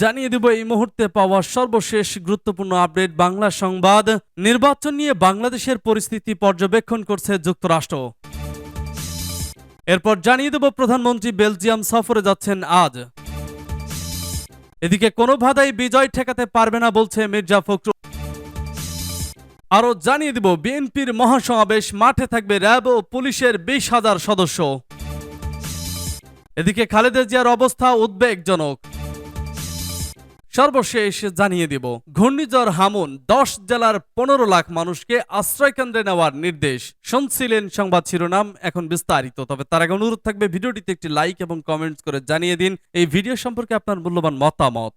জানিয়ে দেব এই মুহূর্তে পাওয়া সর্বশেষ গুরুত্বপূর্ণ আপডেট বাংলা সংবাদ। নির্বাচন নিয়ে বাংলাদেশের পরিস্থিতি পর্যবেক্ষণ করছে যুক্তরাষ্ট্র। এরপর জানিয়ে দেব প্রধানমন্ত্রী বেলজিয়াম সফরে যাচ্ছেন আজ। এদিকে কোনো বাধাই বিজয় ঠেকাতে পারবে না বলছে মির্জা ফখরুল। আরও জানিয়ে দিব, বিএনপির মহাসমাবেশ মাঠে থাকবে র্যাব ও পুলিশের বিশ হাজার সদস্য। এদিকে খালেদা জিয়ার অবস্থা উদ্বেগজনক। সর্বশেষ জানিয়ে দিব, ঘূর্ণিঝড় হামুন দশ জেলার পনেরো লাখ মানুষকে আশ্রয়কেন্দ্রে নেওয়ার নির্দেশ। শুনছিলেন সংবাদ শিরোনাম, এখন বিস্তারিত। তবে তার আগে অনুরোধ থাকবে, ভিডিওটিতে একটি লাইক এবং কমেন্টস করে জানিয়ে দিন। এই ভিডিও সম্পর্কে আপনার মূল্যবান মতামত।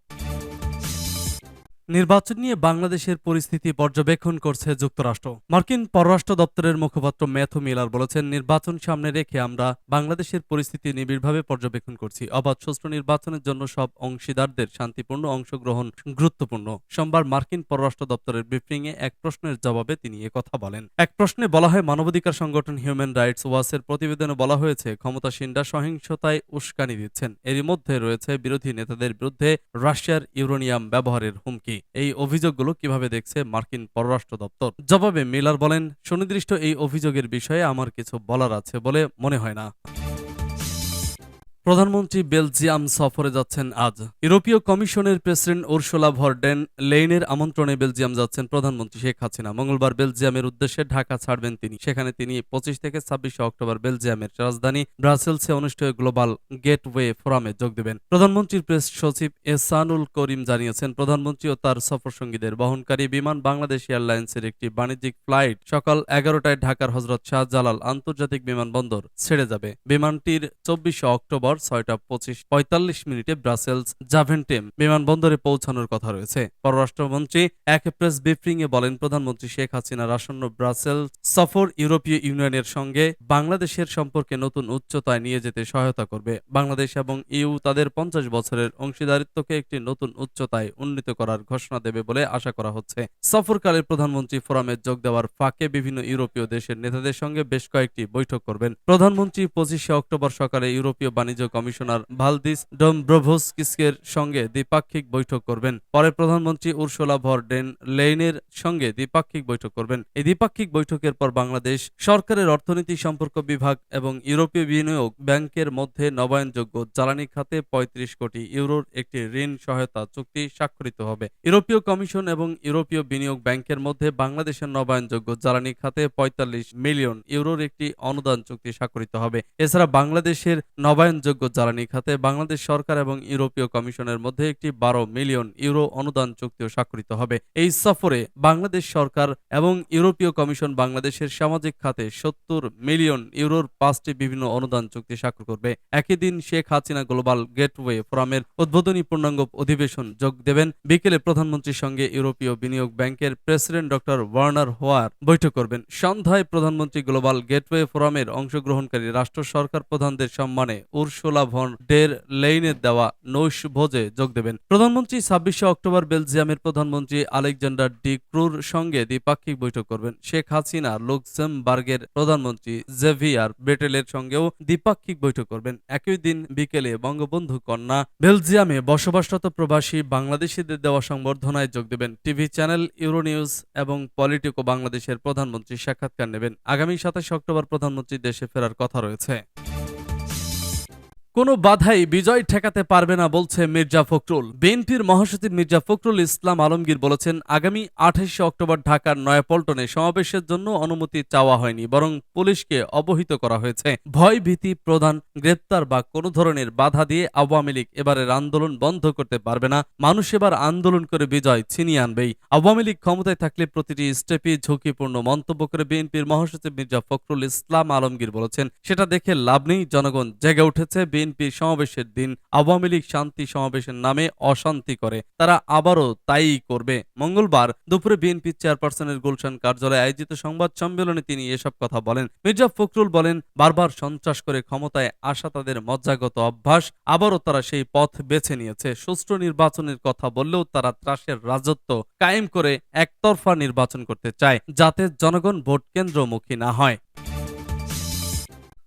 নির্বাচন নিয়ে বাংলাদেশের পরিস্থিতি পর্যবেক্ষণ করছে যুক্তরাষ্ট্র। মার্কিন পররাষ্ট্র দপ্তরের মুখপাত্র ম্যাথু মিলার বলেছেন, নির্বাচন সামনে রেখে আমরা বাংলাদেশের পরিস্থিতি নিবিড়ভাবে পর্যবেক্ষণ করছি। অবাধ সুষ্ঠু নির্বাচনের জন্য সব অংশীদারদের শান্তিপূর্ণ অংশগ্রহণ গুরুত্বপূর্ণ। সোমবার মার্কিন পররাষ্ট্র দপ্তরের ব্রিফিংয়ে এক প্রশ্নের জবাবে তিনি কথা বলেন। এক প্রশ্নে বলা হয়, মানবাধিকার সংগঠন হিউম্যান রাইটস ওয়াচের প্রতিবেদনে বলা হয়েছে, ক্ষমতাসীনরা সহিংসতায় উস্কানি দিচ্ছেন। এরই মধ্যে রয়েছে বিরোধী নেতাদের বিরুদ্ধে রাশিয়ার ইউরোনিয়াম ব্যবহারের হুমকি। এই অভিযোগগুলো কীভাবে দেখছে মার্কিন পররাষ্ট্র দপ্তর? জবাবে মিলার বলেন, সুনির্দিষ্ট এই অভিযোগের বিষয়ে আমার কিছু বলার আছে বলে মনে হয় না। প্রধানমন্ত্রী বেলজিয়াম সফরে যাচ্ছেন আজ। ইউরোপীয় কমিশনের প্রেসিডেন্ট উর্সুলা ভরডেন লেইনের আমন্ত্রণে বেলজিয়াম যাচ্ছেন প্রধানমন্ত্রী শেখ হাসিনা। মঙ্গলবার বেলজিয়ামের উদ্দেশ্যে ঢাকা ছাড়বেন তিনি। সেখানে তিনি পঁচিশ থেকে ছাব্বিশে অক্টোবর বেলজিয়ামের রাজধানী ব্রাসেলসে অনুষ্ঠিত গ্লোবাল গেটওয়ে ফোরামে যোগ দেবেন। প্রধানমন্ত্রীর প্রেস সচিব এসানুল করিম জানিয়েছেন, প্রধানমন্ত্রী ও তার সফরসঙ্গীদের বহনকারী বিমান বাংলাদেশ এয়ারলাইন্সের একটি বাণিজ্যিক ফ্লাইট সকাল এগারোটায় ঢাকার হজরত শাহজালাল আন্তর্জাতিক বিমানবন্দর ছেড়ে যাবে। বিমানটির চব্বিশে অক্টোবর ছয়টা পঁচিশ পঁয়তাল্লিশ মিনিটে ব্রাসেলস জাভেন্টেম বিমানবন্দরে পৌঁছানোর কথা রয়েছে। পররাষ্ট্রমন্ত্রী এক প্রেস বলেন, প্রধানমন্ত্রী শেখ হাসিনার আসন্ন ব্রাসেলস সফর ইউরোপীয় ইউনিয়নের সঙ্গে বাংলাদেশের সম্পর্কে নতুন উচ্চতায় নিয়ে যেতে সহায়তা করবে। বাংলাদেশ এবং ইউ তাদের পঞ্চাশ বছরের অংশীদারিত্বকে একটি নতুন উচ্চতায় উন্নীত করার ঘোষণা দেবে বলে আশা করা হচ্ছে। সফরকালে প্রধানমন্ত্রী ফোরামে যোগ দেওয়ার ফাঁকে বিভিন্ন ইউরোপীয় দেশের নেতাদের সঙ্গে বেশ কয়েকটি বৈঠক করবেন। প্রধানমন্ত্রী পঁচিশে অক্টোবর সকালে ইউরোপীয় বাণিজ্য কমিশনার ভালদিস ডোমব্রোভস্কিসের সঙ্গে দ্বিপাক্ষিক বৈঠক করবেন। পরে প্রধানমন্ত্রী উর্সোলা ভর ডেন লেইনের সঙ্গে দ্বিপাক্ষিক বৈঠক করবেন। এই দ্বিপাক্ষিক বৈঠকের পর বাংলাদেশ সরকারের অর্থনীতি সম্পর্ক বিভাগ এবং ইউরোপীয় বিনিয়োগ ব্যাংকের মধ্যে নবায়নযোগ্য জ্বালানি খাতে ৩৫ কোটি ইউরোর একটি ঋণ সহায়তা চুক্তি স্বাক্ষরিত হবে। ইউরোপীয় কমিশন এবং ইউরোপীয় বিনিয়োগ ব্যাংকের মধ্যে বাংলাদেশের নবায়নযোগ্য জ্বালানি খাতে ৪৫ মিলিয়ন ইউরোর একটি অনুদান চুক্তি স্বাক্ষরিত হবে। এছাড়া বাংলাদেশের নবায়নযোগ্য জ্বালানি খাতে বাংলাদেশ সরকার এবং ইউরোপীয় কমিশনের মধ্যে একটি বারো মিলিয়ন ইউরো অনুদান চুক্তিও স্বাক্ষরিত হবে। এই সফরে বাংলাদেশ সরকার এবং ইউরোপীয় কমিশন বাংলাদেশের সামাজিক খাতে সত্তর মিলিয়ন ইউরোর পাঁচটি বিভিন্ন অনুদান চুক্তি স্বাক্ষর করবে। একই দিন শেখ হাসিনা গ্লোবাল গেটওয়ে ফোরামের উদ্বোধনী পূর্ণাঙ্গ অধিবেশন যোগ দেবেন। বিকেলে প্রধানমন্ত্রীর সঙ্গে ইউরোপীয় বিনিয়োগ ব্যাংকের প্রেসিডেন্ট ডক্টর ওয়ার্নার হোয়ার বৈঠক করবেন। সন্ধ্যায় প্রধানমন্ত্রী গ্লোবাল গেটওয়ে ফোরামের অংশগ্রহণকারী রাষ্ট্র সরকার প্রধানদের সম্মানে উর্সোলা ভন ডের লেইনের দেওয়া নৈশ ভোজে যোগ দেবেন। প্রধানমন্ত্রী ছাব্বিশে অক্টোবর বেলজিয়ামের প্রধানমন্ত্রী আলেকজান্ডার ডি ক্রুর সঙ্গে দ্বিপাক্ষিক বৈঠক করবেন। শেখ হাসিনা লুক্সেমবার্গের প্রধানমন্ত্রী জেভিয়ার বেটেলের সঙ্গেও দ্বিপাক্ষিক বৈঠক করবেন। একই দিন বিকেলে বঙ্গবন্ধু কন্যা বেলজিয়ামে বসবাসরত প্রবাসী বাংলাদেশিদের দেওয়া সংবর্ধনায় যোগ দেবেন। টিভি চ্যানেল, ইউরোনিউজ এবং পলিটিকো বাংলাদেশের প্রধানমন্ত্রী সাক্ষাৎকার নেবেন। আগামী সাতাশে অক্টোবর প্রধানমন্ত্রী দেশে ফেরার কথা রয়েছে। কোনো বাধাই বিজয় ঠেকাতে পারবে না বলছে মির্জা ফখরুল। বিএনপির মহাসচিব মির্জা ফখরুল ইসলাম আলমগীর বলেছেন, আগামী আঠাশে অক্টোবর ঢাকার নয়াপল্টনে সমাবেশের জন্য অনুমতি চাওয়া হয়নি, বরং পুলিশকে অবহিত করা হয়েছে। ভয় ভীতি প্রধান, গ্রেপ্তার বা কোনো ধরনের বাধা দিয়ে আওয়ামী লীগ এবারের আন্দোলন বন্ধ করতে পারবে না, মানুষ এবার আন্দোলন করে বিজয় ছিনিয়ে আনবেই। আওয়ামী লীগ ক্ষমতায় থাকলে প্রতিটি স্টেপই ঝুঁকিপূর্ণ মন্তব্য করে বিএনপির মহাসচিব মির্জা ফখরুল ইসলাম আলমগীর বলেছেন, সেটা দেখে লাভ নেই, জনগণ জেগে উঠেছে বিএনপি সমাবেশের দিন আওয়ামী লীগ শান্তি সমাবেশের নামে অশান্তি করে। তারা আবারও তাই করবে। মঙ্গলবার দুপুরে বিএনপি চেয়ারপারসনের গুলশান কার্যালয়ে আয়োজিত সংবাদ সম্মেলনে তিনি এসব কথা বলেন। মির্জা ফখরুল বলেন, বারবার সন্ত্রাস করে ক্ষমতায় আসা তাদের মজ্জাগত অভ্যাস, আবারও তারা সেই পথ বেছে নিয়েছে। সুষ্ঠু নির্বাচনের কথা বললেও তারা ত্রাসের রাজত্ব কায়েম করে একতরফা নির্বাচন করতে চায়, যাতে জনগণ ভোট কেন্দ্রমুখী না হয়।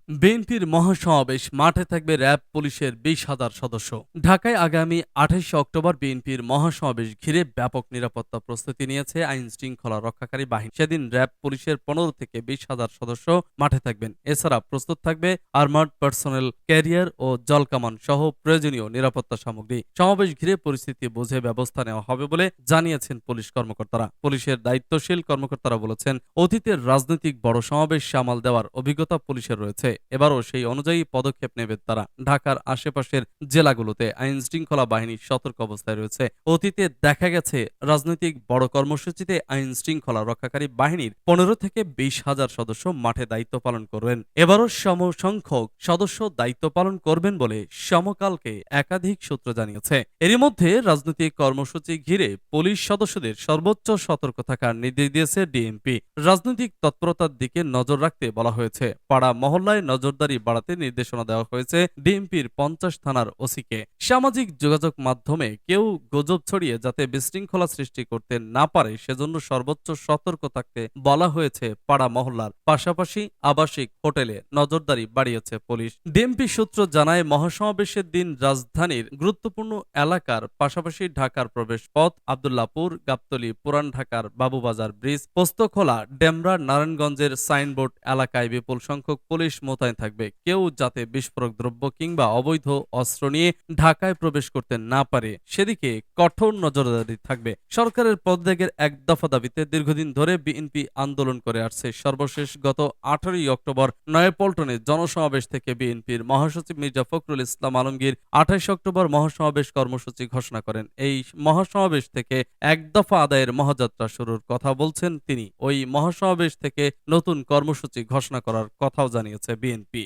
বিএনপির মহাসমাবেশ, মাঠে থাকবে র্যাব পুলিশের বিশ হাজার সদস্য। ঢাকায় আগামী আঠাশে অক্টোবর বিএনপির মহাসমাবেশ ঘিরে ব্যাপক নিরাপত্তা প্রস্তুতি নিয়েছে আইন শৃঙ্খলা রক্ষাকারী বাহিনী। সেদিন র্যাব পুলিশের পনেরো থেকে বিশ হাজার সদস্য মাঠে থাকবেন। এছাড়া প্রস্তুত থাকবে আর্মার্ড পার্সোনেল, ক্যারিয়ার ও জলকামান সহ প্রয়োজনীয় নিরাপত্তা সামগ্রী। সমাবেশ ঘিরে পরিস্থিতি বুঝে ব্যবস্থা নেওয়া হবে বলে জানিয়েছেন পুলিশ কর্মকর্তারা। পুলিশের দায়িত্বশীল কর্মকর্তারা বলেছেন, অতীতের রাজনৈতিক বড় সমাবেশ সামাল দেওয়ার অভিজ্ঞতা পুলিশের রয়েছে। এবারও সেই অনুযায়ী পদক্ষেপ নেবে তারা। ঢাকার আশেপাশের জেলাগুলোতে আইন শৃঙ্খলা বাহিনী সতর্ক অবস্থায় রয়েছে। অতীতে দেখা গেছে, রাজনৈতিক বড় কর্মসূচিতে আইন শৃঙ্খলা রক্ষাকারী বাহিনীর পনেরো থেকে বিশ হাজার সদস্য মাঠে দায়িত্ব পালন করবেন। এবারও সম সংখ্যক সদস্য দায়িত্ব পালন করবেন বলে সমকালকে একাধিক সূত্র জানিয়েছে। এরই মধ্যে রাজনৈতিক কর্মসূচি ঘিরে পুলিশ সদস্যদের সর্বোচ্চ সতর্ক থাকার নির্দেশ দিয়েছে ডিএমপি। রাজনৈতিক তৎপরতার দিকে নজর রাখতে বলা হয়েছে। পাড়া মহল্লায় নজরদারি বাড়াতে নির্দেশনা দেওয়া হয়েছে ডিএমপির পঞ্চাশ থানার ওসিকে। সামাজিক যোগাযোগ মাধ্যমে কেউ গুজব ছড়িয়ে যাতে বিশৃঙ্খলা সৃষ্টি করতে না পারে, সেজন্য সর্বোচ্চ সতর্ক থাকতে বলা হয়েছে পাড়া মহল্লার। পাশাপাশি আবাসিক হোটেলে নজরদারি বাড়িয়েছে পুলিশ। ডিএমপি সূত্র জানায়, মহাসমাবেশের দিন রাজধানীর গুরুত্বপূর্ণ এলাকার পাশাপাশি ঢাকার প্রবেশ পথ আবদুল্লাপুর, গাবতলী, পুরান ঢাকার বাবুবাজার ব্রিজ, পোস্তখোলা, ডেমরা, নারায়ণগঞ্জের সাইনবোর্ড এলাকায় বিপুল সংখ্যক পুলিশ মোতায়েন থাকবে। কেউ যাতে বিস্ফোরক দ্রব্য কিংবা অবৈধ অস্ত্র নিয়ে ঢাকায় প্রবেশ করতে না পারে, সেদিকে কঠোর নজরদারি থাকবে। সরকারের পদত্যাগের এক দফা দাবিতে দীর্ঘদিন ধরে বিএনপি আন্দোলন করে আসছে। সর্বশেষ গত আঠারোই অক্টোবর নয়াপল্টনে জনসমাবেশ থেকে বিএনপির মহাসচিব মির্জা ফখরুল ইসলাম আলমগীর আঠাশ অক্টোবর মহাসমাবেশ কর্মসূচি ঘোষণা করেন। এই মহাসমাবেশ থেকে এক দফা আদায়ের মহাযাত্রা শুরুর কথা বলছেন তিনি। ওই মহাসমাবেশ থেকে নতুন কর্মসূচি ঘোষণা করার কথাও জানিয়েছে বিএনপি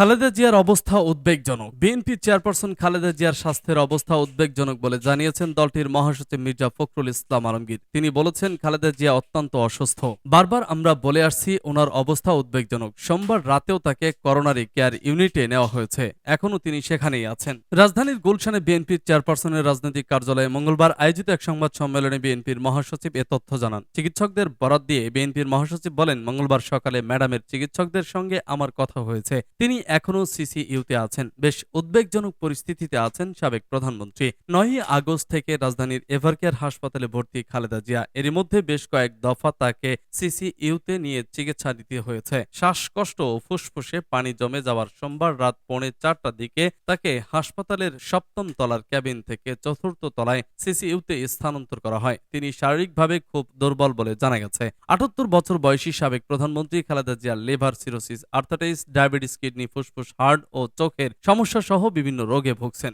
খালেদা জিয়ার অবস্থা উদ্বেগজনক। বিএনপি চেয়ারপারসন খালেদা জিয়ার স্বাস্থ্যের অবস্থা উদ্বেগজনক বলে জানিয়েছেন দলটির মহাসচিব মির্জা ফখরুল ইসলাম আলমগীর। তিনি বলেছেন, খালেদা জিয়া অত্যন্ত অসুস্থ। বারবার আমরা বলে আসছি, ওনার অবস্থা উদ্বেগজনক। সোমবার রাতেও তাকে করোনারি কেয়ার ইউনিটে নেওয়া হয়েছে। এখনও তিনি সেখানেই আছেন। রাজধানীর গুলশানে বিএনপির চেয়ারপারসনের রাজনৈতিক কার্যালয়ে মঙ্গলবার আয়োজিত এক সংবাদ সম্মেলনে বিএনপির মহাসচিব এ তথ্য জানান। চিকিৎসকদের বরাদ দিয়ে বিএনপির মহাসচিব বলেন, মঙ্গলবার সকালে ম্যাডামের চিকিৎসকদের সঙ্গে আমার কথা হয়েছে। তিনি এখনও সিসিইউতে আছেন। বেশ উদ্বেগজনক পরিস্থিতিতে আছেন সাবেক প্রধানমন্ত্রী। নয়ই আগস্ট থেকে রাজধানীর এভারকেয়ার হাসপাতালে ভর্তি খালেদা জিয়া। এরই মধ্যে বেশ কয়েক দফা তাকে সিসিইউতে নিয়ে চিকিৎসা দিতে হয়েছে। শ্বাসকষ্ট ও ফুসফুসে পানি জমে যাওয়ার সোমবার রাত পৌনে চারটার দিকে তাকে হাসপাতালের সপ্তম তলার ক্যাবিন থেকে চতুর্থ তলায় সিসিইউতে স্থানান্তর করা হয়। তিনি শারীরিকভাবে খুব দুর্বল বলে জানা গেছে। আটাত্তর বছর বয়সী সাবেক প্রধানমন্ত্রী Khaleda Zia liver cirrhosis arthritis diabetes, kidney ফুসফুস হার্ট ও চোখের সমস্যা সহ বিভিন্ন রোগে ভুগছেন।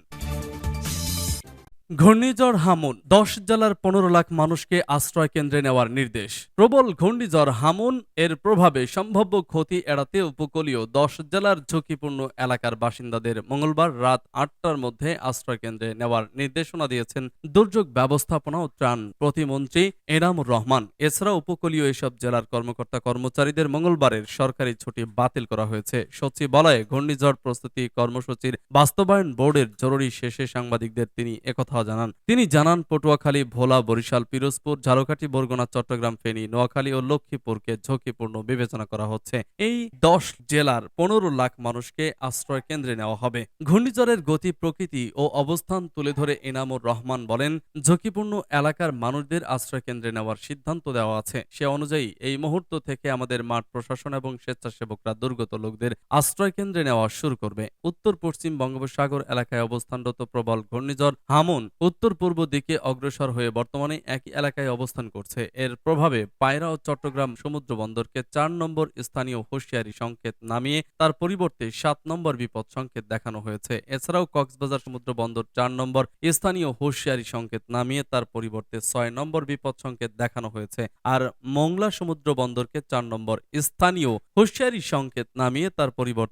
ঘূর্ণিঝড় হামুন, দশ জেলার পনেরো লাখ মানুষকে আশ্রয় কেন্দ্রে নেওয়ার নির্দেশ। প্রবল ঘূর্ণিঝড় হামুন, এর প্রভাবে সম্ভাব্য ক্ষতি এড়াতে উপকূলীয় দশ জেলার ঝুঁকিপূর্ণ এলাকার বাসিন্দাদের মঙ্গলবার রাত আটটার মধ্যে আশ্রয় কেন্দ্রে নেওয়ার নির্দেশনা দিয়েছেন দুর্যোগ ব্যবস্থাপনা ও ত্রাণ প্রতিমন্ত্রী এনামুর রহমান। এছাড়া উপকূলীয় এসব জেলার কর্মকর্তা কর্মচারীদের মঙ্গলবারের সরকারি ছুটি বাতিল করা হয়েছে। সচিবালয়ে ঘূর্ণিঝড় প্রস্তুতি কর্মসূচির বাস্তবায়ন বোর্ডের জরুরি শেষে সাংবাদিকদের তিনি একথা জানান। তিনি জানান, পটুয়াখালী, ভোলা, বরিশাল, পিরোজপুর, ঝালকাঠি, বরগুনা, চট্টগ্রাম, ফেনী, নোয়াখালী ও লক্ষ্মীপুরকে ঝুঁকিপূর্ণ বিবেচনা করা হচ্ছে। এই দশ জেলার পনেরো লাখ মানুষকে আশ্রয় কেন্দ্রে নেওয়া হবে। ঘূর্ণিঝড়ের গতি, প্রকৃতি ও অবস্থান তুলে ধরে এনামুর রহমান বলেন, ঝুঁকিপূর্ণ এলাকার মানুষদের আশ্রয় কেন্দ্রে নেওয়ার সিদ্ধান্ত দেওয়া আছে। সে অনুযায়ী, এই মুহূর্ত থেকে আমাদের মাঠ প্রশাসন এবং স্বেচ্ছাসেবকরা দুর্গত লোকদের আশ্রয় কেন্দ্রে নেওয়া শুরু করবে। উত্তর পশ্চিম বঙ্গোপসাগর এলাকায় অবস্থানরত প্রবল ঘূর্ণিঝড় হামুন উত্তর পূর্ব দিকে অগ্রসর হয়ে বর্তমানে একই এলাকায় অবস্থান করছে। এর প্রভাবে পায়রা ও চট্টগ্রাম সমুদ্র বন্দরকে চার নম্বর স্থানীয় হুঁশিয়ারি সংকেত নামিয়ে তার পরিবর্তে সাত নম্বর বিপদ সংকেত দেখানো হয়েছে। এছাড়াও কক্সবাজার সমুদ্র বন্দর চার নম্বর স্থানীয় হুঁশিয়ারি সংকেত নামিয়ে তার পরিবর্তে ছয় নম্বর বিপদ সংকেত দেখানো হয়েছে। আর মংলা সমুদ্র বন্দরকে চার নম্বর স্থানীয় হুঁশিয়ারি সংকেত নামিয়ে তার পরিবর্তে